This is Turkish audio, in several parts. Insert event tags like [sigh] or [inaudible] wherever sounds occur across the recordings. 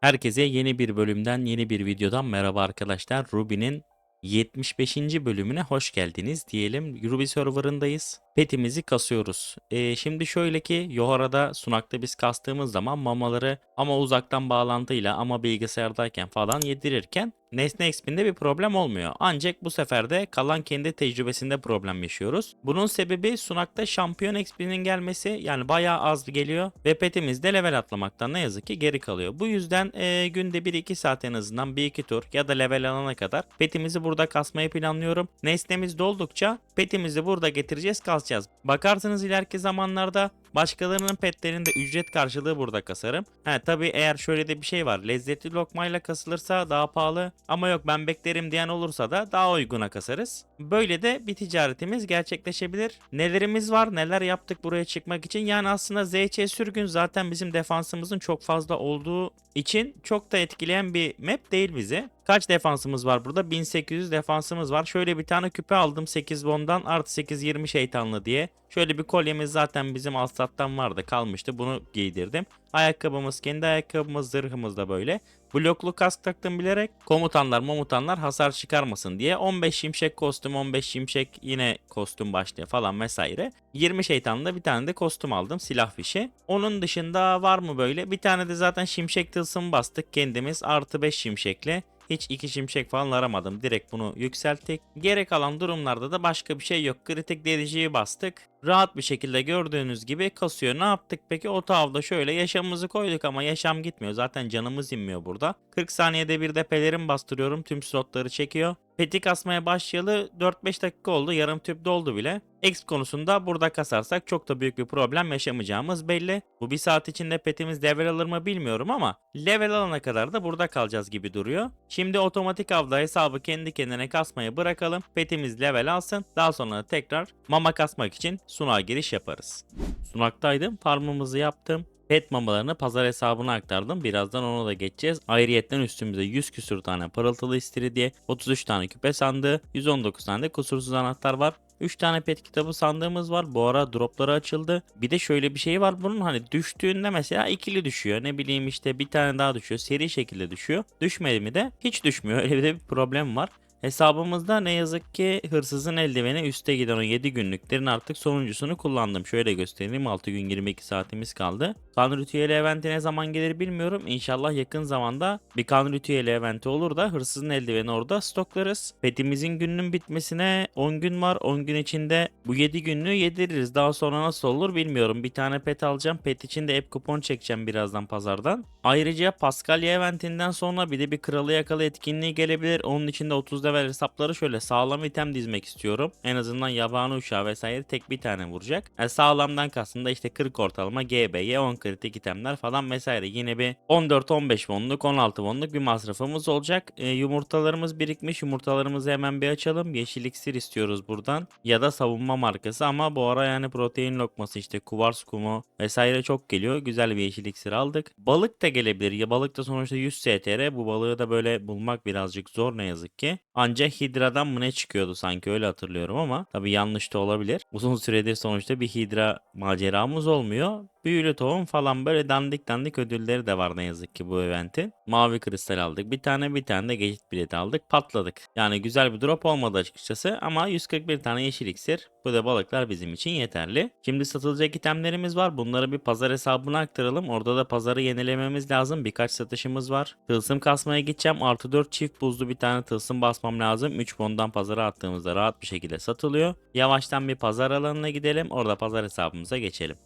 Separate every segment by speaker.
Speaker 1: Herkese yeni bir bölümden, yeni bir videodan merhaba arkadaşlar. Ruby'nin 75. bölümüne hoş geldiniz diyelim. Ruby serverındayız. Petimizi kasıyoruz. Ee, şimdi şöyle ki Yohara'da sunakta biz kastığımız zaman mamaları ama uzaktan bağlantıyla ama bilgisayardayken falan yedirirken Nesne XP'inde bir problem olmuyor. Ancak bu sefer de kalan kendi tecrübesinde problem yaşıyoruz. Bunun sebebi sunakta şampiyon XP'nin gelmesi yani bayağı az geliyor ve petimiz de level atlamaktan ne yazık ki geri kalıyor. Bu yüzden e, günde 1-2 saat en azından 1-2 tur ya da level alana kadar petimizi burada kasmayı planlıyorum. Nesnemiz doldukça petimizi burada getireceğiz kasacağız. Bakarsınız ileriki zamanlarda başkalarının petlerinde ücret karşılığı burada kasarım. He tabi eğer şöyle de bir şey var. Lezzetli lokmayla kasılırsa daha pahalı ama yok ben beklerim diyen olursa da daha uyguna kasarız. Böyle de bir ticaretimiz gerçekleşebilir. Nelerimiz var neler yaptık buraya çıkmak için. Yani aslında ZC sürgün zaten bizim defansımızın çok fazla olduğu için çok da etkileyen bir map değil bizi. Kaç defansımız var burada? 1800 defansımız var. Şöyle bir tane küpe aldım 8 bondan artı 8 20 şeytanlı diye. Şöyle bir kolyemiz zaten bizim Alsat'tan vardı kalmıştı. Bunu giydirdim. Ayakkabımız kendi ayakkabımız zırhımız da böyle. Bloklu kask taktım bilerek komutanlar momutanlar hasar çıkarmasın diye 15 şimşek kostüm 15 şimşek yine kostüm başlığı falan vesaire. 20 şeytanlı bir tane de kostüm aldım silah fişi. Onun dışında var mı böyle? Bir tane de zaten şimşek tılsım bastık kendimiz artı 5 şimşekle. Hiç iki şimşek falan aramadım. Direkt bunu yükselttik. Gerek kalan durumlarda da başka bir şey yok. Kritik deliciyi bastık. Rahat bir şekilde gördüğünüz gibi kasıyor. Ne yaptık peki? O tavda şöyle yaşamımızı koyduk ama yaşam gitmiyor. Zaten canımız inmiyor burada. 40 saniyede bir de pelerin bastırıyorum. Tüm slotları çekiyor. Peti kasmaya başlayalı 4-5 dakika oldu. Yarım tüp doldu bile. Exp konusunda burada kasarsak çok da büyük bir problem yaşamayacağımız belli. Bu bir saat içinde petimiz level alır mı bilmiyorum ama level alana kadar da burada kalacağız gibi duruyor. Şimdi otomatik avda hesabı kendi kendine kasmayı bırakalım. Petimiz level alsın. Daha sonra tekrar mama kasmak için sunağa giriş yaparız. Sunaktaydım. Farmımızı yaptım. Pet mamalarını pazar hesabına aktardım. Birazdan ona da geçeceğiz. Ayrıyetten üstümüze 100 küsür tane parıltılı istiridye, 33 tane küpe sandığı, 119 tane de kusursuz anahtar var. 3 tane pet kitabı sandığımız var. Bu ara dropları açıldı. Bir de şöyle bir şey var bunun hani düştüğünde mesela ikili düşüyor. Ne bileyim işte bir tane daha düşüyor. Seri şekilde düşüyor. Düşmedi mi de hiç düşmüyor. [laughs] Öyle bir de bir problem var. Hesabımızda ne yazık ki hırsızın eldiveni üste giden o 7 günlüklerin artık sonuncusunu kullandım. Şöyle göstereyim 6 gün 22 saatimiz kaldı. Kan ritüeli eventi ne zaman gelir bilmiyorum. İnşallah yakın zamanda bir kan ritüeli eventi olur da hırsızın eldiveni orada stoklarız. Petimizin gününün bitmesine 10 gün var. 10 gün içinde bu 7 günlüğü yediririz. Daha sonra nasıl olur bilmiyorum. Bir tane pet alacağım. Pet için de app kupon çekeceğim birazdan pazardan. Ayrıca Paskalya eventinden sonra bir de bir kralı yakalı etkinliği gelebilir. Onun için de 30 level hesapları şöyle sağlam item dizmek istiyorum. En azından yabani uçağı vesaire tek bir tane vuracak. Yani sağlamdan kastım da işte 40 ortalama GB'ye 10 kritik itemler falan vesaire. Yine bir 14-15 wonluk 16 wonluk bir masrafımız olacak. E, yumurtalarımız birikmiş. Yumurtalarımızı hemen bir açalım. Yeşil iksir istiyoruz buradan. Ya da savunma markası ama bu ara yani protein lokması işte kuvars kumu vesaire çok geliyor. Güzel bir yeşil iksir aldık. Balık da gelebilir. Ya balık da sonuçta 100 STR. Bu balığı da böyle bulmak birazcık zor ne yazık ki. Ancak Hidra'dan mı ne çıkıyordu sanki öyle hatırlıyorum ama tabi yanlış da olabilir. Uzun süredir sonuçta bir Hidra maceramız olmuyor. Büyülü tohum falan böyle dandik dandik ödülleri de var ne yazık ki bu eventin. Mavi kristal aldık. Bir tane bir tane de geçit bileti aldık. Patladık. Yani güzel bir drop olmadı açıkçası ama 141 tane yeşil iksir. Bu da balıklar bizim için yeterli. Şimdi satılacak itemlerimiz var. Bunları bir pazar hesabına aktaralım. Orada da pazarı yenilememiz lazım. Birkaç satışımız var. Tılsım kasmaya gideceğim. Artı 4 çift buzlu bir tane tılsım basmam lazım. 3 bondan pazara attığımızda rahat bir şekilde satılıyor. Yavaştan bir pazar alanına gidelim. Orada pazar hesabımıza geçelim.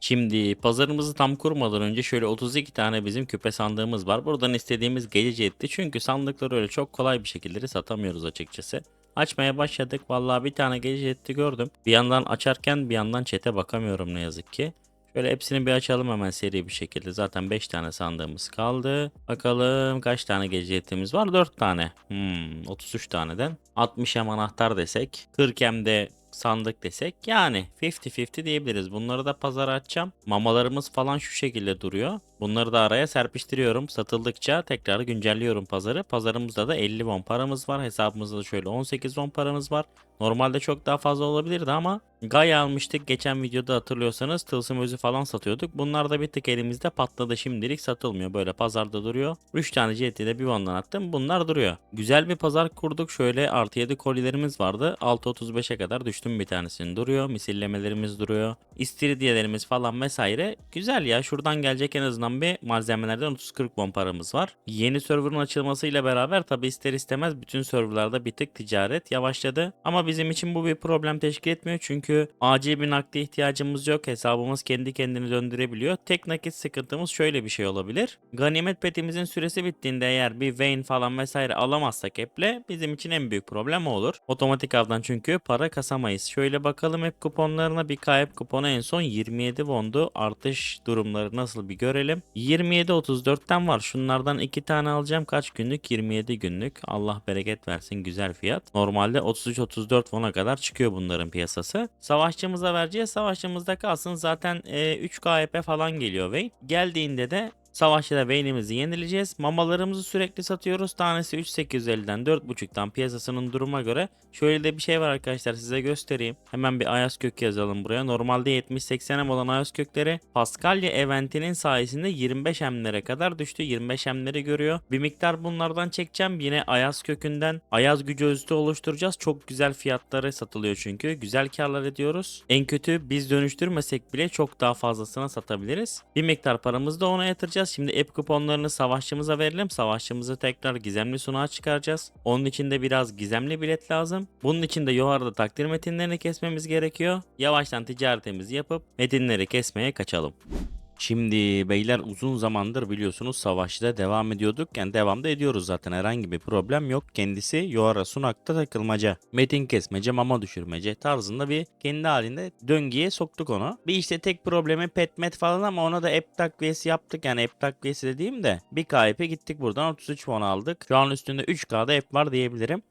Speaker 1: Şimdi pazarımızı tam kurmadan önce şöyle 32 tane bizim küpe sandığımız var. Buradan istediğimiz gelici etti. Çünkü sandıkları öyle çok kolay bir şekilde satamıyoruz açıkçası. Açmaya başladık. Vallahi bir tane gelici etti gördüm. Bir yandan açarken bir yandan çete bakamıyorum ne yazık ki. Şöyle hepsini bir açalım hemen seri bir şekilde. Zaten 5 tane sandığımız kaldı. Bakalım kaç tane gece etimiz var? 4 tane. Hmm, 33 taneden. 60 hem anahtar desek. 40 hem de sandık desek yani 50-50 diyebiliriz. Bunları da pazara açacağım. Mamalarımız falan şu şekilde duruyor. Bunları da araya serpiştiriyorum. Satıldıkça tekrar güncelliyorum pazarı. Pazarımızda da 50 won paramız var. Hesabımızda da şöyle 18 won paramız var. Normalde çok daha fazla olabilirdi ama Gaia almıştık. Geçen videoda hatırlıyorsanız tılsım özü falan satıyorduk. Bunlar da bir tık elimizde patladı. Şimdilik satılmıyor. Böyle pazarda duruyor. 3 tane CT'de de bir ondan attım. Bunlar duruyor. Güzel bir pazar kurduk. Şöyle artı 7 kolilerimiz vardı. 6.35'e kadar düştüm bir tanesini duruyor. Misillemelerimiz duruyor. İstiridyelerimiz falan vesaire. Güzel ya. Şuradan gelecek en azından bir malzemelerden 30-40 bon paramız var. Yeni serverın açılmasıyla beraber tabi ister istemez bütün serverlarda bir tık ticaret yavaşladı. Ama bizim için bu bir problem teşkil etmiyor. Çünkü acil bir nakde ihtiyacımız yok. Hesabımız kendi kendini döndürebiliyor. Tek nakit sıkıntımız şöyle bir şey olabilir. Ganimet petimizin süresi bittiğinde eğer bir Vayne falan vesaire alamazsak app'le bizim için en büyük problem olur. Otomatik avdan çünkü para kasamayız. Şöyle bakalım hep kuponlarına bir kayıp kuponu en son 27 wondu. Artış durumları nasıl bir görelim. 27.34'ten var. Şunlardan iki tane alacağım. Kaç günlük? 27 günlük. Allah bereket versin. Güzel fiyat. Normalde 33-34 won'a kadar çıkıyor bunların piyasası. Savaşçımıza vereceğiz. Savaşçımızda kalsın. Zaten e, 3 KP falan geliyor Vayne. Geldiğinde de Savaşçıda beynimizi yenileceğiz. Mamalarımızı sürekli satıyoruz. Tanesi 3.850'den 4.5'tan piyasasının duruma göre. Şöyle de bir şey var arkadaşlar size göstereyim. Hemen bir Ayas kök yazalım buraya. Normalde 70-80 olan Ayas kökleri Paskalya eventinin sayesinde 25 emlere kadar düştü. 25 emleri görüyor. Bir miktar bunlardan çekeceğim. Yine Ayas kökünden Ayaz gücü özütü oluşturacağız. Çok güzel fiyatları satılıyor çünkü. Güzel karlar ediyoruz. En kötü biz dönüştürmesek bile çok daha fazlasına satabiliriz. Bir miktar paramızı da ona yatıracağız. Şimdi app kuponlarını savaşçımıza verelim. Savaşçımızı tekrar gizemli sunağa çıkaracağız. Onun için de biraz gizemli bilet lazım. Bunun için de yukarıda takdir metinlerini kesmemiz gerekiyor. Yavaştan ticaretimizi yapıp metinleri kesmeye kaçalım. Şimdi beyler uzun zamandır biliyorsunuz savaşta devam ediyorduk. Yani devam da ediyoruz zaten herhangi bir problem yok. Kendisi Yoara Sunak'ta takılmaca, metin kesmece, mama düşürmece tarzında bir kendi halinde döngüye soktuk onu. Bir işte tek problemi petmet falan ama ona da app takviyesi yaptık. Yani app takviyesi dediğim de bir KP gittik buradan 33 won aldık. Şu an üstünde 3K'da app var diyebilirim.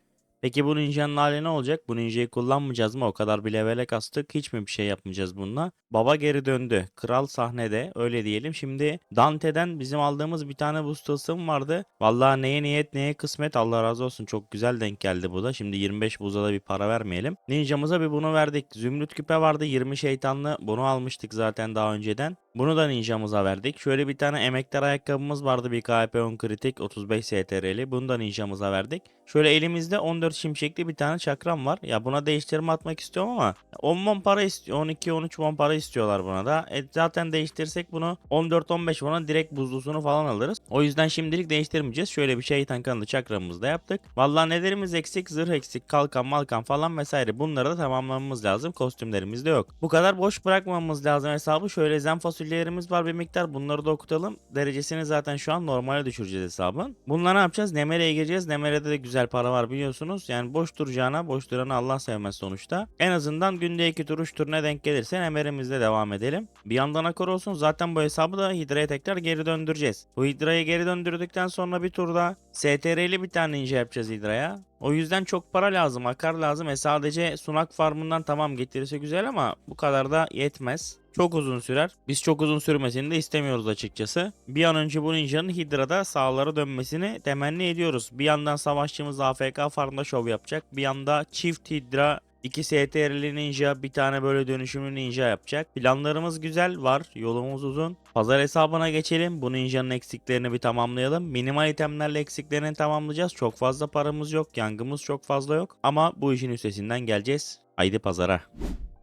Speaker 1: Peki bu ninjanın hali ne olacak? Bu ninjayı kullanmayacağız mı? O kadar bir levele kastık. Hiç mi bir şey yapmayacağız bununla? Baba geri döndü. Kral sahnede. Öyle diyelim. Şimdi Dante'den bizim aldığımız bir tane boost tılsım vardı. Vallahi neye niyet neye kısmet. Allah razı olsun. Çok güzel denk geldi bu da. Şimdi 25 buza da bir para vermeyelim. Ninjamıza bir bunu verdik. Zümrüt küpe vardı. 20 şeytanlı. Bunu almıştık zaten daha önceden. Bunu da ninjamıza verdik. Şöyle bir tane emektar ayakkabımız vardı. Bir KP 10 kritik 35 STR'li. Bunu da ninjamıza verdik. Şöyle elimizde 14 şimşekli bir tane çakram var. Ya buna değiştirme atmak istiyorum ama 10 won para istiyor. 12-13 won para istiyorlar buna da. E zaten değiştirsek bunu 14-15 won'a direkt buzlusunu falan alırız. O yüzden şimdilik değiştirmeyeceğiz. Şöyle bir şeytan kanalı çakramımızı da yaptık. Vallahi nelerimiz eksik? Zırh eksik, kalkan, malkan falan vesaire. Bunları da tamamlamamız lazım. Kostümlerimiz de yok. Bu kadar boş bırakmamamız lazım hesabı. Şöyle zen fasulyelerimiz var bir miktar. Bunları da okutalım. Derecesini zaten şu an normale düşüreceğiz hesabın. Bununla ne yapacağız? Nemere'ye gireceğiz. Nemere'de de güzel para var biliyorsunuz. Yani boş duracağına boş duranı Allah sevmez sonuçta. En azından günde iki tur 3 turuna denk gelirse Nemere'mizle devam edelim. Bir yandan akor olsun. Zaten bu hesabı da Hidra'ya tekrar geri döndüreceğiz. Bu Hidra'yı geri döndürdükten sonra bir turda STR'li bir tane ninja yapacağız Hidra'ya. O yüzden çok para lazım, akar lazım. E sadece sunak farmından tamam getirirse güzel ama bu kadar da yetmez. Çok uzun sürer. Biz çok uzun sürmesini de istemiyoruz açıkçası. Bir an önce bu ninjanın Hidra'da sağlara dönmesini temenni ediyoruz. Bir yandan savaşçımız AFK farmda şov yapacak. Bir yanda çift Hidra 2 STR'li ninja, bir tane böyle dönüşümlü ninja yapacak. Planlarımız güzel var, yolumuz uzun. Pazar hesabına geçelim. Bu ninjanın eksiklerini bir tamamlayalım. Minimal itemlerle eksiklerini tamamlayacağız. Çok fazla paramız yok, yangımız çok fazla yok. Ama bu işin üstesinden geleceğiz. Haydi pazara.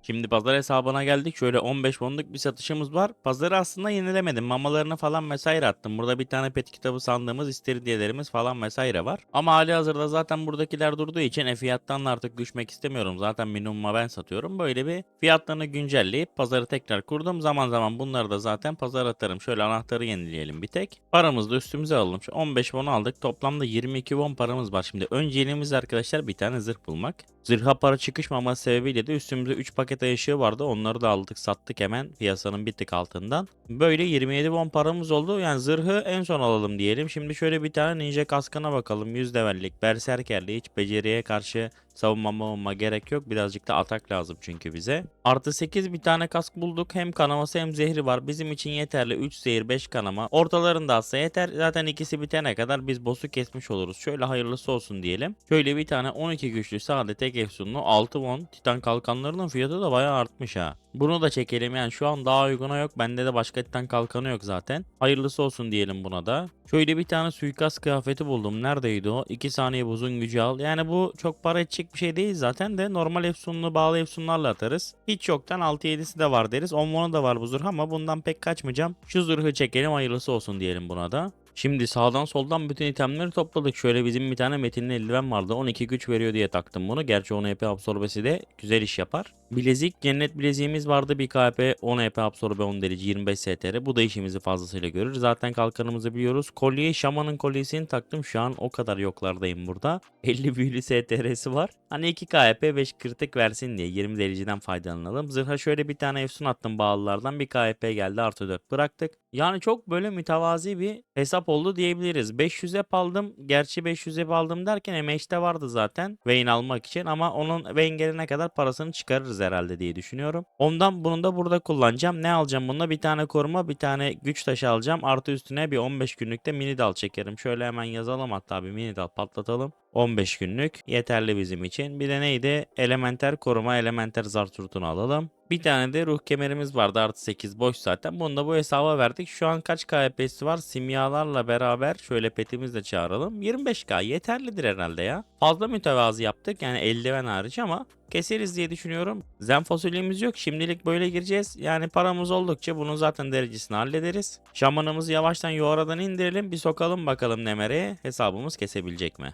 Speaker 1: Şimdi pazar hesabına geldik. Şöyle 15 wonluk bir satışımız var. Pazarı aslında yenilemedim. Mamalarını falan vesaire attım. Burada bir tane pet kitabı sandığımız istiridyelerimiz falan vesaire var. Ama hali hazırda zaten buradakiler durduğu için e fiyattan artık düşmek istemiyorum. Zaten minimuma ben satıyorum. Böyle bir fiyatlarını güncelleyip pazarı tekrar kurdum. Zaman zaman bunları da zaten pazar atarım. Şöyle anahtarı yenileyelim bir tek. Paramızı da üstümüze alalım. Şu 15 won aldık. Toplamda 22 won paramız var. Şimdi önceliğimiz arkadaşlar bir tane zırh bulmak. Zırha para çıkışmaması sebebiyle de üstümüze 3 paket ışığı vardı. Onları da aldık sattık hemen piyasanın bir tık altından. Böyle 27 won paramız oldu. Yani zırhı en son alalım diyelim. Şimdi şöyle bir tane ninja kaskına bakalım. 100 levellik berserkerli hiç beceriye karşı Savunma mavunma gerek yok. Birazcık da atak lazım çünkü bize. Artı 8 bir tane kask bulduk. Hem kanaması hem zehri var. Bizim için yeterli. 3 zehir 5 kanama. Ortalarında atsa yeter. Zaten ikisi bitene kadar biz boss'u kesmiş oluruz. Şöyle hayırlısı olsun diyelim. Şöyle bir tane 12 güçlü sade tek efsunlu 6 won. Titan kalkanlarının fiyatı da bayağı artmış ha. Bunu da çekelim yani şu an daha uyguna yok. Bende de başka titan kalkanı yok zaten. Hayırlısı olsun diyelim buna da. Şöyle bir tane suikast kıyafeti buldum. Neredeydi o? 2 saniye buzun gücü al. Yani bu çok para edecek bir şey değil zaten de normal efsunlu bağlı efsunlarla atarız. Hiç yoktan 6-7'si de var deriz. 10 won'u da var bu zırh ama bundan pek kaçmayacağım. Şu zırhı çekelim hayırlısı olsun diyelim buna da. Şimdi sağdan soldan bütün itemleri topladık. Şöyle bizim bir tane metinli eldiven vardı. 12 güç veriyor diye taktım bunu. Gerçi 10 EP absorbesi de güzel iş yapar. Bilezik, cennet bileziğimiz vardı. Bir KP 10 EP absorbe 10 delici 25 STR. Bu da işimizi fazlasıyla görür. Zaten kalkanımızı biliyoruz. Kolyeyi şamanın kolyesini taktım. Şu an o kadar yoklardayım burada. [laughs] 50 büyülü STR'si var. Hani 2 KP 5 kritik versin diye 20 deliciden faydalanalım. Zırha şöyle bir tane efsun attım bağlılardan. Bir KP geldi artı 4 bıraktık. Yani çok böyle mütevazi bir hesap oldu diyebiliriz. 500 ep aldım. Gerçi 500 ep aldım derken MH'de vardı zaten. Vayne almak için ama onun Vayne gelene kadar parasını çıkarırız herhalde diye düşünüyorum. Ondan bunu da burada kullanacağım. Ne alacağım bununla? Bir tane koruma, bir tane güç taşı alacağım. Artı üstüne bir 15 günlükte mini dal çekerim. Şöyle hemen yazalım hatta bir mini dal patlatalım. 15 günlük yeterli bizim için. Bir de neydi? Elementer koruma, elementer zarturtunu alalım. Bir tane de ruh kemerimiz vardı artı 8 boş zaten. Bunu da bu hesaba verdik. Şu an kaç KP'si var? Simyalarla beraber şöyle petimizi de çağıralım. 25K yeterlidir herhalde ya. Fazla mütevazı yaptık yani eldiven hariç ama keseriz diye düşünüyorum. Zen fasulyemiz yok. Şimdilik böyle gireceğiz. Yani paramız oldukça bunun zaten derecesini hallederiz. Şamanımızı yavaştan yuvarladan indirelim. Bir sokalım bakalım Nemere'ye. Hesabımız kesebilecek mi?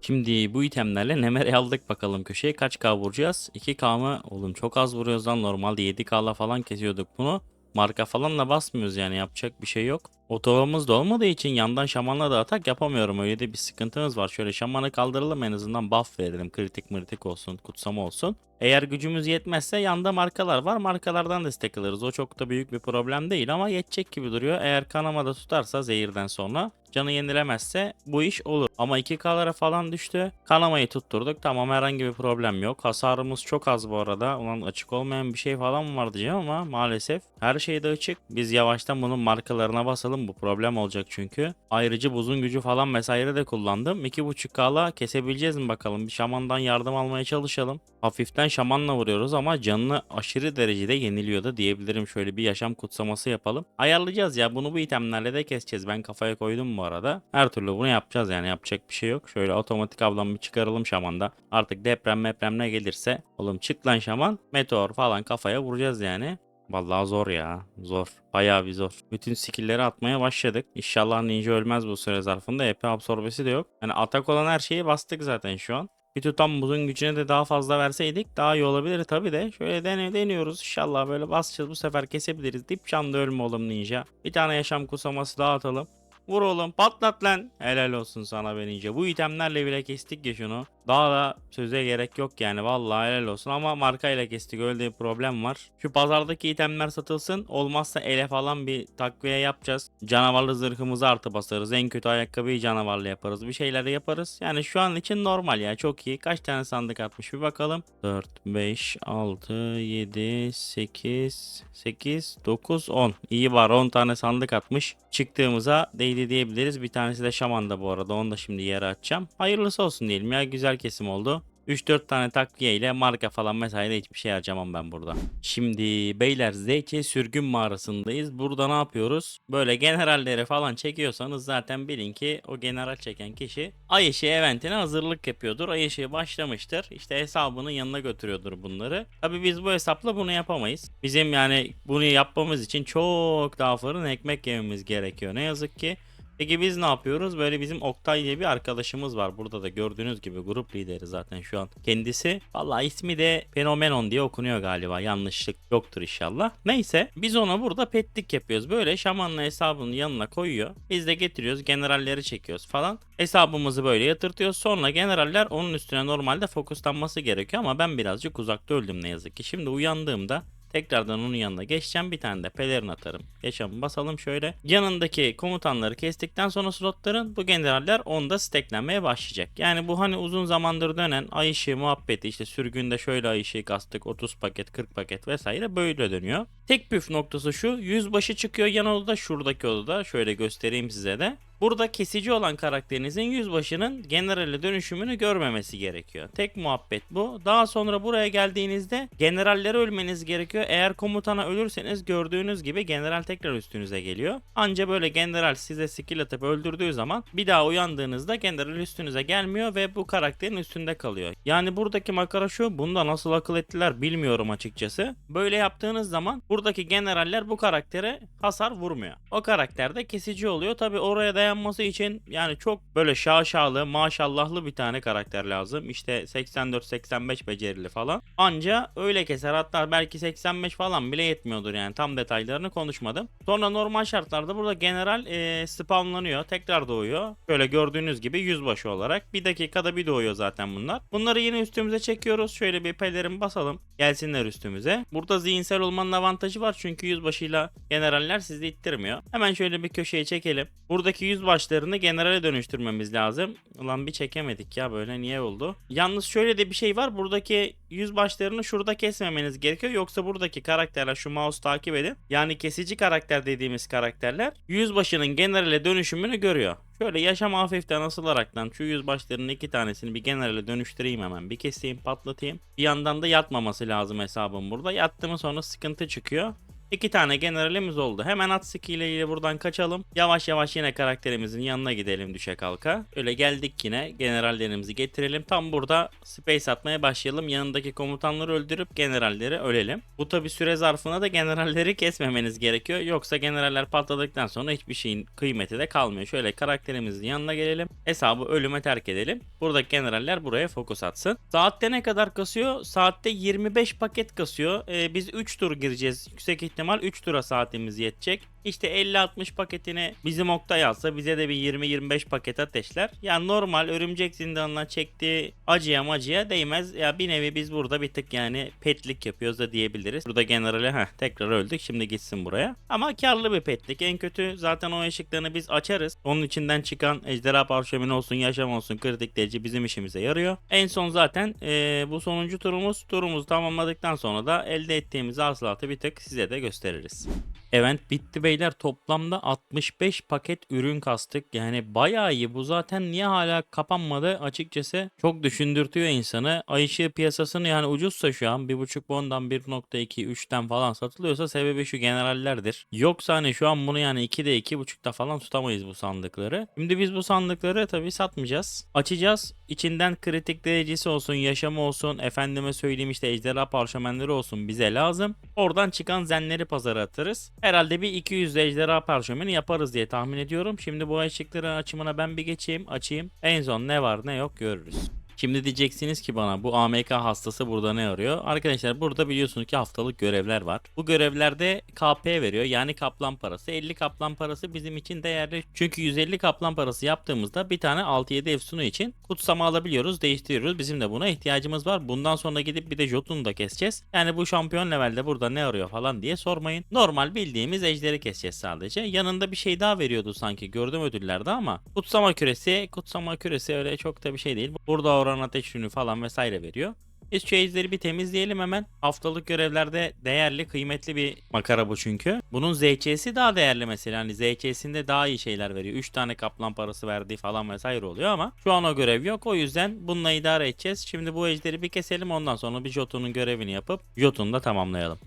Speaker 1: Şimdi bu itemlerle Nemere'yi aldık bakalım köşeye. Kaç K vuracağız? 2K mı? Oğlum çok az vuruyoruz lan. Normalde 7K'la falan kesiyorduk bunu. Marka falan da basmıyoruz yani yapacak bir şey yok. Otobamız da olmadığı için yandan şamanla da atak yapamıyorum. Öyle de bir sıkıntımız var. Şöyle şamanı kaldıralım en azından buff verelim. Kritik mırtik olsun, kutsama olsun. Eğer gücümüz yetmezse yanda markalar var. Markalardan destek alırız. O çok da büyük bir problem değil ama yetecek gibi duruyor. Eğer kanamada tutarsa zehirden sonra canı yenilemezse bu iş olur. Ama 2K'lara falan düştü. Kanamayı tutturduk. Tamam herhangi bir problem yok. Hasarımız çok az bu arada. Ulan açık olmayan bir şey falan mı var diyeceğim ama maalesef her şey de açık. Biz yavaştan bunun markalarına basalım. Bu problem olacak çünkü. Ayrıca buzun gücü falan vesaire de kullandım. 2.5K'la kesebileceğiz mi bakalım. Bir şamandan yardım almaya çalışalım. Hafiften şamanla vuruyoruz ama canını aşırı derecede yeniliyor da diyebilirim. Şöyle bir yaşam kutsaması yapalım. Ayarlayacağız ya. Bunu bu itemlerle de keseceğiz. Ben kafaya koydum bu arada. Her türlü bunu yapacağız yani. Yapacak bir şey yok. Şöyle otomatik bir çıkaralım şamanda. Artık deprem meprem ne gelirse. Oğlum çık lan şaman. Meteor falan kafaya vuracağız yani. Vallahi zor ya. Zor. Bayağı bir zor. Bütün skill'leri atmaya başladık. İnşallah ninja ölmez bu süre zarfında. EP absorbesi de yok. Yani atak olan her şeyi bastık zaten şu an. Bir tutam buzun gücüne de daha fazla verseydik daha iyi olabilir tabi de. Şöyle dene deniyoruz. İnşallah böyle basacağız bu sefer kesebiliriz. Dip şanda ölme oğlum ninja. Bir tane yaşam kusaması daha atalım. Vur oğlum patlat lan. Helal olsun sana be ninja. Bu itemlerle bile kestik ya şunu. Daha da söze gerek yok yani. Vallahi helal olsun ama markayla kestik. Öyle bir problem var. Şu pazardaki itemler satılsın. Olmazsa ele falan bir takviye yapacağız. Canavarlı zırhımızı artı basarız. En kötü ayakkabıyı canavarlı yaparız. Bir şeyler yaparız. Yani şu an için normal ya. Çok iyi. Kaç tane sandık atmış bir bakalım. 4, 5, 6, 7, 8, 8, 9, 10. İyi var 10 tane sandık atmış. Çıktığımıza değdi diyebiliriz. Bir tanesi de şamanda bu arada. Onu da şimdi yere atacağım. Hayırlısı olsun diyelim ya. Güzel kesim oldu. 3-4 tane takviye ile marka falan vesaire hiçbir şey harcamam ben burada. Şimdi beyler ZK sürgün mağarasındayız. Burada ne yapıyoruz? Böyle generalleri falan çekiyorsanız zaten bilin ki o general çeken kişi ay ışığı eventine hazırlık yapıyordur. Ay ışığı başlamıştır. İşte hesabının yanına götürüyordur bunları. Tabi biz bu hesapla bunu yapamayız. Bizim yani bunu yapmamız için çok daha fırın ekmek yememiz gerekiyor. Ne yazık ki. Peki biz ne yapıyoruz? Böyle bizim Oktay diye bir arkadaşımız var. Burada da gördüğünüz gibi grup lideri zaten şu an kendisi. Vallahi ismi de Fenomenon diye okunuyor galiba. Yanlışlık yoktur inşallah. Neyse biz ona burada petlik yapıyoruz. Böyle şamanla hesabını yanına koyuyor. Biz de getiriyoruz generalleri çekiyoruz falan. Hesabımızı böyle yatırtıyoruz. Sonra generaller onun üstüne normalde fokuslanması gerekiyor ama ben birazcık uzakta öldüm ne yazık ki. Şimdi uyandığımda Tekrardan onun yanına geçeceğim. Bir tane de pelerin atarım. Yaşamı basalım şöyle. Yanındaki komutanları kestikten sonra slotların bu generaller onda steklenmeye başlayacak. Yani bu hani uzun zamandır dönen ay ışığı muhabbeti işte sürgünde şöyle ay ışığı kastık 30 paket 40 paket vesaire böyle dönüyor. Tek püf noktası şu yüzbaşı çıkıyor yan odada şuradaki odada şöyle göstereyim size de. Burada kesici olan karakterinizin yüzbaşının generale dönüşümünü görmemesi gerekiyor. Tek muhabbet bu. Daha sonra buraya geldiğinizde generalleri ölmeniz gerekiyor. Eğer komutana ölürseniz gördüğünüz gibi general tekrar üstünüze geliyor. Anca böyle general size skill atıp öldürdüğü zaman bir daha uyandığınızda general üstünüze gelmiyor ve bu karakterin üstünde kalıyor. Yani buradaki makara şu. Bunda nasıl akıl ettiler bilmiyorum açıkçası. Böyle yaptığınız zaman buradaki generaller bu karaktere hasar vurmuyor. O karakter de kesici oluyor. Tabi oraya dayanması için yani çok böyle şaşalı maşallahlı bir tane karakter lazım. İşte 84-85 becerili falan. Anca öyle keser. Hatta belki 85 falan bile yetmiyordur yani. Tam detaylarını konuşmadım. Sonra normal şartlarda burada general e, spawnlanıyor. Tekrar doğuyor. Böyle gördüğünüz gibi yüzbaşı olarak. Bir dakikada bir doğuyor zaten bunlar. Bunları yine üstümüze çekiyoruz. Şöyle bir pelerin basalım. Gelsinler üstümüze. Burada zihinsel olmanın avantajı var. Çünkü yüzbaşıyla generaller sizi ittirmiyor. Hemen şöyle bir köşeye çekelim. Buradaki yüzbaşlarını generale dönüştürmemiz lazım. Ulan bir çekemedik ya böyle niye oldu? Yalnız şöyle de bir şey var. Buradaki yüzbaşlarını şurada kesmemeniz gerekiyor. Yoksa buradaki karakterler şu mouse takip edin. Yani kesici karakter dediğimiz karakterler yüzbaşının generale dönüşümünü görüyor. Şöyle yaşam hafiften asılaraktan şu yüzbaşlarının iki tanesini bir generale dönüştüreyim hemen. Bir keseyim patlatayım. Bir yandan da yatmaması lazım hesabım burada. Yattı sonra sıkıntı çıkıyor. İki tane generalimiz oldu. Hemen at ile buradan kaçalım. Yavaş yavaş yine karakterimizin yanına gidelim düşe kalka. Öyle geldik yine. Generallerimizi getirelim. Tam burada space atmaya başlayalım. Yanındaki komutanları öldürüp generalleri ölelim. Bu tabi süre zarfına da generalleri kesmemeniz gerekiyor. Yoksa generaller patladıktan sonra hiçbir şeyin kıymeti de kalmıyor. Şöyle karakterimizin yanına gelelim. Hesabı ölüme terk edelim. Buradaki generaller buraya fokus atsın. Saatte ne kadar kasıyor? Saatte 25 paket kasıyor. Ee, biz 3 tur gireceğiz. Yüksek ihtimal 3 tura saatimiz yetecek. İşte 50-60 paketini bizim Oktay alsa bize de bir 20-25 paket ateşler. Yani normal örümcek zindanına çektiği acıya macıya değmez. Ya bir nevi biz burada bir tık yani petlik yapıyoruz da diyebiliriz. Burada generale heh, tekrar öldük şimdi gitsin buraya. Ama karlı bir petlik. En kötü zaten o ışıklarını biz açarız. Onun içinden çıkan ejderha parşömeni olsun yaşam olsun kritik delici bizim işimize yarıyor. En son zaten eee, bu sonuncu turumuz. Turumuzu tamamladıktan sonra da elde ettiğimiz hasılatı bir tık size de gösteririz. Event bitti beyler. Toplamda 65 paket ürün kastık. Yani bayağı iyi. Bu zaten niye hala kapanmadı açıkçası çok düşündürtüyor insanı. Ay ışığı piyasasını yani ucuzsa şu an 1.5 bondan 1.2 3'ten falan satılıyorsa sebebi şu generallerdir. Yoksa hani şu an bunu yani 2'de 2.5'da falan tutamayız bu sandıkları. Şimdi biz bu sandıkları tabii satmayacağız. Açacağız. İçinden kritik derecesi olsun, yaşamı olsun, efendime söyleyeyim işte ejderha parşömenleri olsun bize lazım. Oradan çıkan zenleri pazara atarız. Herhalde bir 200 ejderha parşömeni yaparız diye tahmin ediyorum. Şimdi bu ışıkların açımına ben bir geçeyim, açayım. En son ne var ne yok görürüz. Şimdi diyeceksiniz ki bana bu AMK hastası burada ne arıyor? Arkadaşlar burada biliyorsunuz ki haftalık görevler var. Bu görevlerde KP veriyor yani kaplan parası. 50 kaplan parası bizim için değerli. Çünkü 150 kaplan parası yaptığımızda bir tane 6-7 efsunu için kutsama alabiliyoruz, değiştiriyoruz. Bizim de buna ihtiyacımız var. Bundan sonra gidip bir de Jotun'u da keseceğiz. Yani bu şampiyon levelde burada ne arıyor falan diye sormayın. Normal bildiğimiz ejderi keseceğiz sadece. Yanında bir şey daha veriyordu sanki gördüm ödüllerde ama kutsama küresi, kutsama küresi öyle çok da bir şey değil. Burada oran ateş ürünü falan vesaire veriyor. Biz ejderi bir temizleyelim hemen. Haftalık görevlerde değerli, kıymetli bir makara bu çünkü. Bunun ZC'si daha değerli mesela. Hani ZC'sinde daha iyi şeyler veriyor. 3 tane kaplan parası verdiği falan vesaire oluyor ama şu an o görev yok. O yüzden bununla idare edeceğiz. Şimdi bu ejderi bir keselim ondan sonra bir Jotun'un görevini yapıp Jotun'u da tamamlayalım.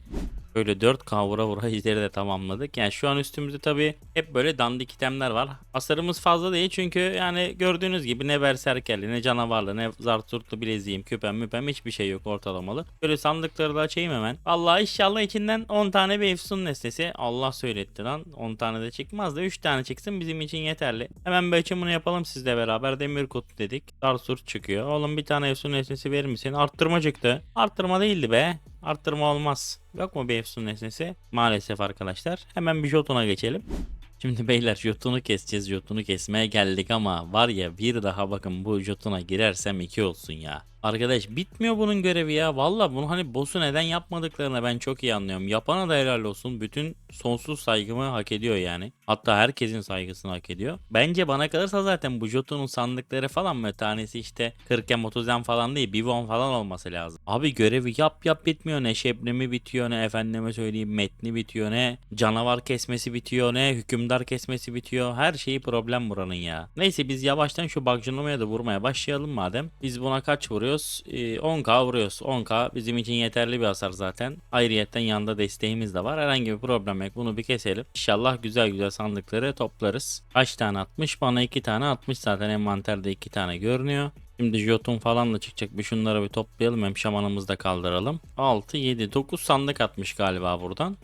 Speaker 1: Böyle 4K vura vura [laughs] ejderi de tamamladık. Yani şu an üstümüzde tabi hep böyle dandik itemler var. Hasarımız fazla değil çünkü yani gördüğünüz gibi ne berserkerli ne canavarlı ne zarturtlu bileziğim küpem müpem hiçbir şey yok ortalamalı. Böyle sandıkları da açayım hemen. Vallahi inşallah içinden 10 tane bir efsun nesnesi. Allah söyletti lan 10 tane de çıkmaz da 3 tane çıksın bizim için yeterli. Hemen bir açımını yapalım sizle beraber demir kutu dedik. Zarsurt çıkıyor. Oğlum bir tane efsun nesnesi verir misin? Arttırma çıktı. Arttırma değildi be. Arttırma olmaz. Yok mu bir efsun nesnesi? Maalesef arkadaşlar. Hemen bir Jotun'a geçelim. Şimdi beyler Jotun'u keseceğiz. Jotun'u kesmeye geldik ama var ya bir daha bakın bu Jotun'a girersem iki olsun ya. Arkadaş bitmiyor bunun görevi ya. Valla bunu hani boss'u neden yapmadıklarını ben çok iyi anlıyorum. Yapana da helal olsun. Bütün sonsuz saygımı hak ediyor yani. Hatta herkesin saygısını hak ediyor. Bence bana kalırsa zaten bu Jotun'un sandıkları falan böyle tanesi işte 40 em 30 em falan değil. Bivon falan olması lazım. Abi görevi yap yap bitmiyor. Ne şebnemi bitiyor ne efendime söyleyeyim metni bitiyor ne canavar kesmesi bitiyor ne hükümdar kesmesi bitiyor. Her şeyi problem buranın ya. Neyse biz yavaştan şu Bagcanoma'ya da vurmaya başlayalım madem. Biz buna kaç vuruyoruz? Ee, 10k vuruyoruz. 10k bizim için yeterli bir hasar zaten. Ayrıyetten yanında desteğimiz de var. Herhangi bir problem yok. Bunu bir keselim. İnşallah güzel güzel sandıkları toplarız. Kaç tane atmış? Bana 2 tane atmış zaten envanterde 2 tane görünüyor. Şimdi Jotun falan da çıkacak. Bir şunları bir toplayalım. Hem şamanımızı da kaldıralım. 6, 7, 9 sandık atmış galiba buradan.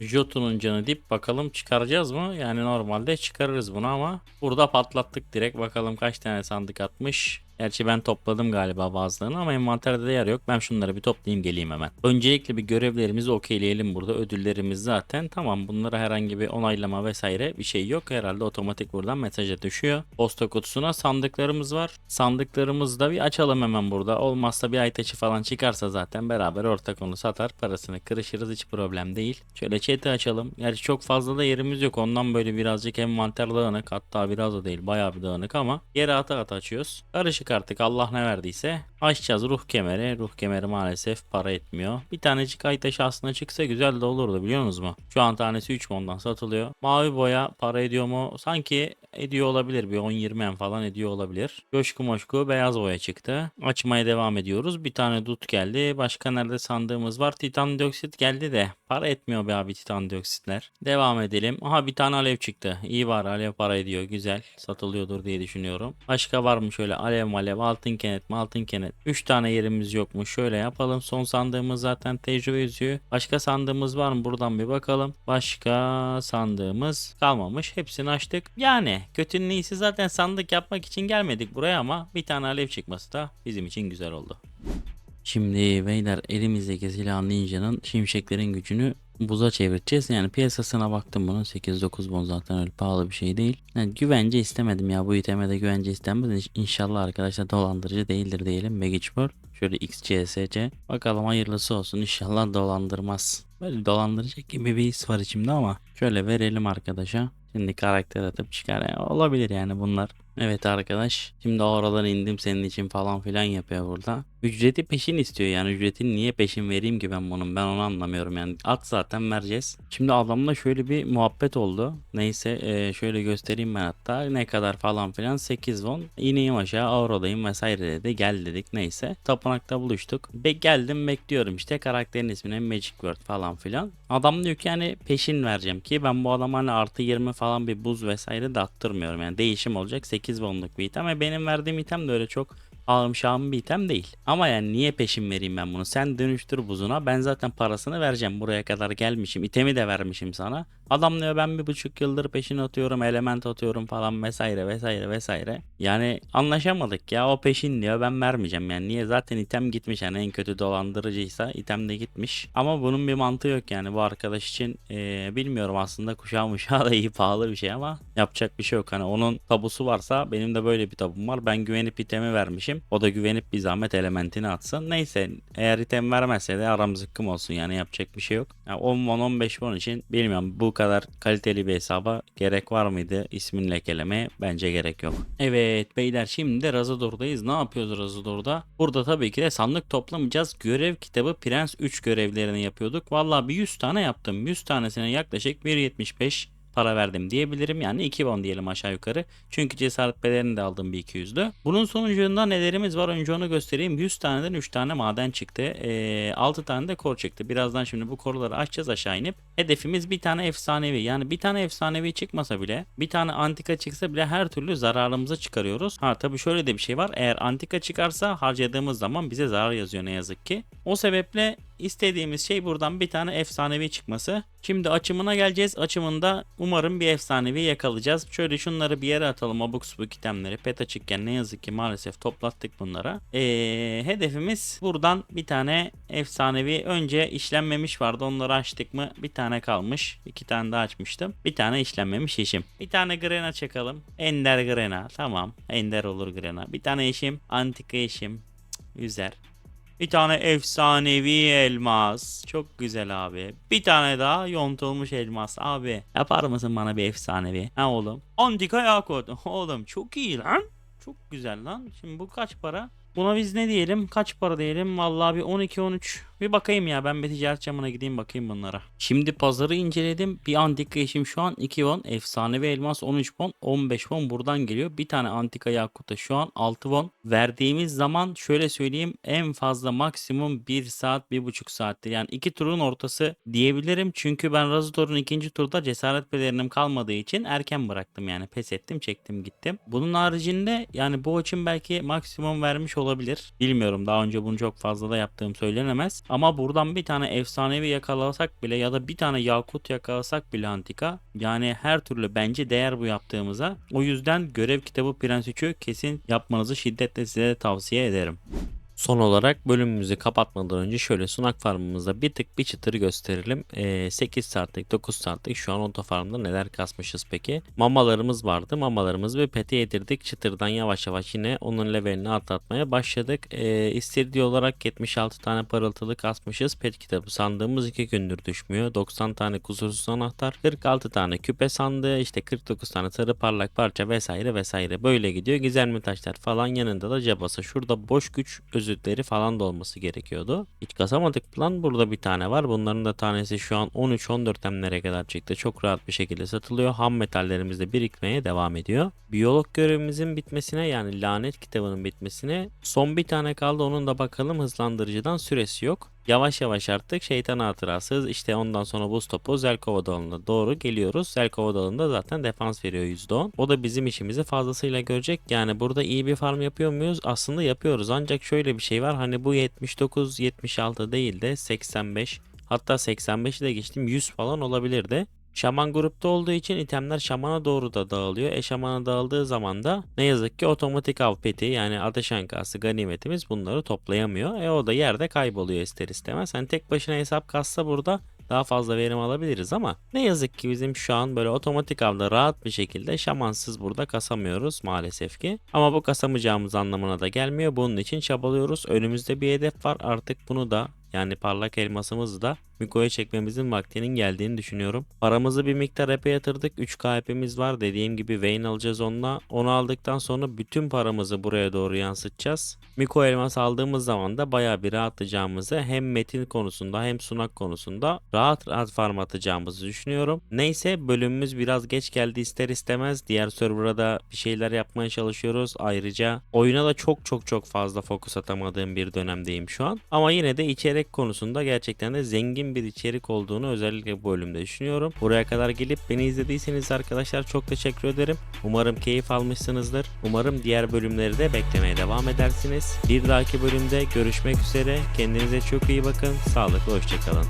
Speaker 1: Jotun'un canı dip bakalım çıkaracağız mı? Yani normalde çıkarırız bunu ama burada patlattık direkt. Bakalım kaç tane sandık atmış. Gerçi ben topladım galiba bazılarını ama envanterde de yer yok. Ben şunları bir toplayayım geleyim hemen. Öncelikle bir görevlerimizi okeyleyelim burada. Ödüllerimiz zaten tamam. Bunlara herhangi bir onaylama vesaire bir şey yok. Herhalde otomatik buradan mesaja düşüyor. Posta kutusuna sandıklarımız var. Sandıklarımızı da bir açalım hemen burada. Olmazsa bir ay taşı falan çıkarsa zaten beraber ortak onu satar. Parasını kırışırız hiç problem değil. Şöyle chat'i açalım. Gerçi çok fazla da yerimiz yok. Ondan böyle birazcık envanter dağınık. Hatta biraz da değil bayağı bir dağınık ama yere ata ata açıyoruz. Karışık artık Allah ne verdiyse. Açacağız ruh kemeri. Ruh kemeri maalesef para etmiyor. Bir tanecik ay taşı aslında çıksa güzel de olurdu biliyor musunuz mu? Şu an tanesi 3 mondan satılıyor. Mavi boya para ediyor mu? Sanki ediyor olabilir. Bir 10-20 en falan ediyor olabilir. Coşku moşku beyaz boya çıktı. Açmaya devam ediyoruz. Bir tane dut geldi. Başka nerede sandığımız var? Titan dioksit geldi de para etmiyor be abi titan dioksitler. Devam edelim. Aha bir tane alev çıktı. İyi var alev para ediyor. Güzel. Satılıyordur diye düşünüyorum. Başka var mı şöyle alev malev altın kenet mi altın kenet. 3 tane yerimiz yok mu? Şöyle yapalım. Son sandığımız zaten tecrübe yüzüğü. Başka sandığımız var mı? Buradan bir bakalım. Başka sandığımız kalmamış. Hepsini açtık. Yani kötünün iyisi zaten sandık yapmak için gelmedik buraya ama bir tane alev çıkması da bizim için güzel oldu. Şimdi beyler elimizdeki silah ninja'nın şimşeklerin gücünü buza çevireceğiz. Yani piyasasına baktım bunun 8-9 bon zaten öyle pahalı bir şey değil. Yani güvence istemedim ya bu iteme de güvence istenmez. İnşallah arkadaşlar dolandırıcı değildir diyelim. Magic Pearl. Şöyle XCSC. Bakalım hayırlısı olsun inşallah dolandırmaz. Böyle dolandıracak gibi bir his var içimde ama şöyle verelim arkadaşa. Şimdi karakter atıp çıkar. Olabilir yani bunlar. Evet arkadaş. Şimdi oradan indim senin için falan filan yapıyor burada. Ücreti peşin istiyor yani. Ücretini niye peşin vereyim ki ben bunun? Ben onu anlamıyorum yani. At zaten vereceğiz. Şimdi adamla şöyle bir muhabbet oldu. Neyse e, şöyle göstereyim ben hatta. Ne kadar falan filan. 8 won. İneyim aşağı avrodayım vesaire dedi. Gel dedik neyse. Tapınakta buluştuk. Be geldim bekliyorum işte. Karakterin ismine Magic Word falan filan. Adam diyor ki yani peşin vereceğim ki ben bu adama hani artı 20 falan bir buz vesaire de attırmıyorum. Yani değişim olacak. 8 wonluk bir item. Ve benim verdiğim item de öyle çok ağım şahım bir item değil. Ama yani niye peşin vereyim ben bunu? Sen dönüştür buzuna. Ben zaten parasını vereceğim. Buraya kadar gelmişim. itemi de vermişim sana. Adam diyor ben bir buçuk yıldır peşin atıyorum. Element atıyorum falan vesaire vesaire vesaire. Yani anlaşamadık ya. O peşin diyor. Ben vermeyeceğim. Yani niye? Zaten item gitmiş. Yani en kötü dolandırıcıysa item de gitmiş. Ama bunun bir mantığı yok yani. Bu arkadaş için ee, bilmiyorum aslında kuşağı muşağı da iyi pahalı bir şey ama yapacak bir şey yok. Hani onun tabusu varsa benim de böyle bir tabum var. Ben güvenip itemi vermişim. O da güvenip bir zahmet elementini atsın. Neyse eğer item vermezse de aram zıkkım olsun yani yapacak bir şey yok. Yani 10 won 15 won için bilmiyorum bu kadar kaliteli bir hesaba gerek var mıydı ismini lekelemeye? Bence gerek yok. Evet beyler şimdi de Razador'dayız. Ne yapıyoruz Razador'da? Burada tabii ki de sandık toplamayacağız. Görev kitabı Prens 3 görevlerini yapıyorduk. Vallahi bir 100 tane yaptım. 100 tanesine yaklaşık 1.75 para verdim diyebilirim. Yani 2 bon diyelim aşağı yukarı. Çünkü cesaret bedelini de aldım bir 200'lü. Bunun sonucunda nelerimiz var önce onu göstereyim. 100 taneden 3 tane maden çıktı. Ee, 6 tane de kor çıktı. Birazdan şimdi bu koruları açacağız aşağı inip. Hedefimiz bir tane efsanevi. Yani bir tane efsanevi çıkmasa bile bir tane antika çıksa bile her türlü zararımızı çıkarıyoruz. Ha tabii şöyle de bir şey var. Eğer antika çıkarsa harcadığımız zaman bize zarar yazıyor ne yazık ki. O sebeple istediğimiz şey buradan bir tane efsanevi çıkması. Şimdi açımına geleceğiz. Açımında umarım bir efsanevi yakalayacağız. Şöyle şunları bir yere atalım abuk subuk itemleri. Pet açıkken ne yazık ki maalesef toplattık bunlara. Ee, hedefimiz buradan bir tane efsanevi. Önce işlenmemiş vardı. Onları açtık mı bir tane kalmış. İki tane daha açmıştım. Bir tane işlenmemiş işim. Bir tane grena çakalım. Ender grena. Tamam. Ender olur grena. Bir tane işim. Antika işim. Güzel. Bir tane efsanevi elmas. Çok güzel abi. Bir tane daha yontulmuş elmas. Abi yapar mısın bana bir efsanevi? Ha oğlum. Antika yakut. [laughs] Oğlum çok iyi lan. Çok güzel lan. Şimdi bu kaç para? Buna biz ne diyelim? Kaç para diyelim? Vallahi bir 12-13. Bir bakayım ya ben bir ticaret camına gideyim bakayım bunlara. Şimdi pazarı inceledim. Bir antika işim şu an 2 won. Efsanevi elmas 13 won. 15 won buradan geliyor. Bir tane antika yakuta şu an 6 won. Verdiğimiz zaman şöyle söyleyeyim en fazla maksimum 1 saat 1,5 saattir. Yani iki turun ortası diyebilirim. Çünkü ben Razador'un ikinci turda cesaret belirlenim kalmadığı için erken bıraktım yani. Pes ettim çektim gittim. Bunun haricinde yani bu için belki maksimum vermiş olabilir. Bilmiyorum daha önce bunu çok fazla da yaptığım söylenemez. Ama buradan bir tane efsanevi yakalasak bile ya da bir tane yakut yakalasak bile antika yani her türlü bence değer bu yaptığımıza. O yüzden görev kitabı Prens 3'ü kesin yapmanızı şiddetle size tavsiye ederim. Son olarak bölümümüzü kapatmadan önce şöyle sunak farmımızda bir tık bir çıtır gösterelim. Ee, 8 saatlik 9 saatlik şu an oto farmda neler kasmışız peki? Mamalarımız vardı. Mamalarımızı bir pete yedirdik. Çıtırdan yavaş yavaş yine onun levelini atlatmaya başladık. Ee, istirdiği olarak 76 tane parıltılı kasmışız. Pet kitabı sandığımız 2 gündür düşmüyor. 90 tane kusursuz anahtar. 46 tane küpe sandığı. işte 49 tane sarı parlak parça vesaire vesaire. Böyle gidiyor. Gizemli taşlar falan yanında da cabası. Şurada boş güç özütleri falan da olması gerekiyordu. Hiç kasamadık lan burada bir tane var. Bunların da tanesi şu an 13-14 emlere kadar çıktı. Çok rahat bir şekilde satılıyor. Ham metallerimiz de birikmeye devam ediyor. Biyolog görevimizin bitmesine yani lanet kitabının bitmesine son bir tane kaldı. Onun da bakalım hızlandırıcıdan süresi yok. Yavaş yavaş artık şeytan hatırası işte ondan sonra buz topu Zelkova Dalı'na doğru geliyoruz. Zelkova Dalı'nda zaten defans veriyor %10. O da bizim işimizi fazlasıyla görecek. Yani burada iyi bir farm yapıyor muyuz? Aslında yapıyoruz. Ancak şöyle bir şey var. Hani bu 79 76 değil de 85 hatta 85'i de geçtim 100 falan olabilirdi. Şaman grupta olduğu için itemler şamana doğru da dağılıyor. E şamana dağıldığı zaman da ne yazık ki otomatik av peti yani ateş ankası ganimetimiz bunları toplayamıyor. E o da yerde kayboluyor ister istemez. Hani tek başına hesap kassa burada daha fazla verim alabiliriz ama ne yazık ki bizim şu an böyle otomatik avda rahat bir şekilde şamansız burada kasamıyoruz maalesef ki. Ama bu kasamayacağımız anlamına da gelmiyor. Bunun için çabalıyoruz. Önümüzde bir hedef var. Artık bunu da yani parlak elmasımızı da Miko'ya çekmemizin vaktinin geldiğini düşünüyorum. Paramızı bir miktar epey yatırdık. 3 KP'miz var. Dediğim gibi Vayne alacağız onunla. Onu aldıktan sonra bütün paramızı buraya doğru yansıtacağız. Miko elmas aldığımız zaman da bayağı bir rahatlayacağımızı hem metin konusunda hem sunak konusunda rahat rahat farm atacağımızı düşünüyorum. Neyse bölümümüz biraz geç geldi ister istemez. Diğer server'a da bir şeyler yapmaya çalışıyoruz. Ayrıca oyuna da çok çok çok fazla fokus atamadığım bir dönemdeyim şu an. Ama yine de içerik konusunda gerçekten de zengin bir içerik olduğunu özellikle bu bölümde düşünüyorum. Buraya kadar gelip beni izlediyseniz arkadaşlar çok teşekkür ederim. Umarım keyif almışsınızdır. Umarım diğer bölümleri de beklemeye devam edersiniz. Bir dahaki bölümde görüşmek üzere. Kendinize çok iyi bakın. Sağlıklı hoşçakalın.